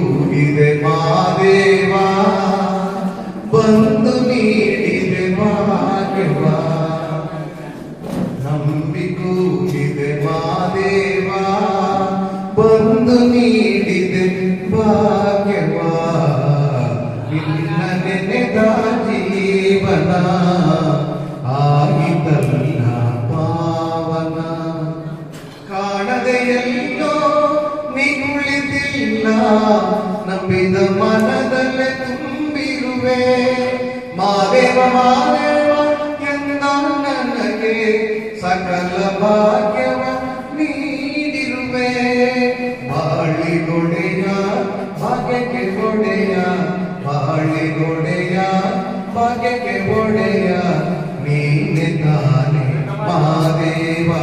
ನೀಡಿದೆ ಮಾ ದೇವಾ ಬಂದು ನೀಡಿದೆ ಮಾ ದೇವಾ ನಂಬಿಕೂಗಿದೆ ಮಾ ದೇವಾ ಬಂದು ನೀಡಿದೆ ಭಾಗ್ಯವಾ ನಿನ್ನ ನೆನೆದ ಜೀವನ ತಿಳಿದಿಲ್ಲ ನಂಬಿದ ಮನದಲ್ಲೇ ತುಂಬಿರುವೆ. ಮಾದೇವ ಮಾದೇವ ಎಂದ ನನಗೆ ಸಕಲ ಭಾಗ್ಯವ ನೀಡಿರುವೆ. ಬಾಳಿಗೊಡೆಯ ಭಾಗ್ಯಕ್ಕೆ ಒಡೆಯ, ಬಾಳಿಗೊಡೆಯ ಭಾಗ್ಯಕ್ಕೆ ಒಡೆಯ, ನೀನೆ ತಾನೆ ಮಾದೇವಾ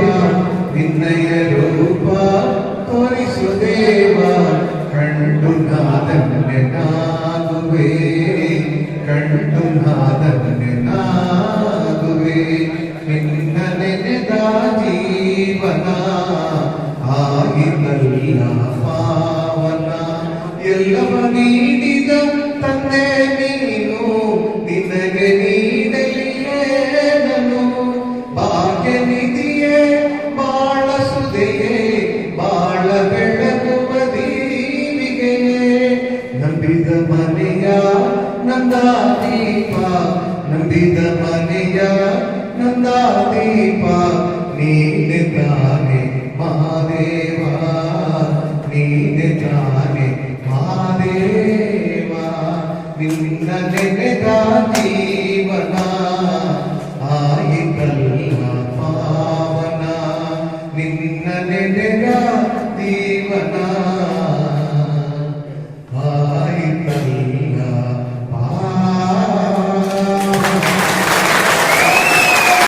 ಎಲ್ಲವ ನೀಡಿದ ತಂದೆ ನೀನು, ನಿನಗೆ ನೀಡಲಿಯೇನನು ಭಾಗ್ಯ ನಿಧಿಯೇ ಬಾಳ ಸುದೆಯೇ ಬಾಳ ಬೆಳಗುವ ದೀವಿಗೆಯೇ ನಂಬಿದ ಮನೆಯ ನಂದ ದೀಪ ನಂಬಿದ ಮನೆಯ ನಂದ విన్న జగదా జీవనా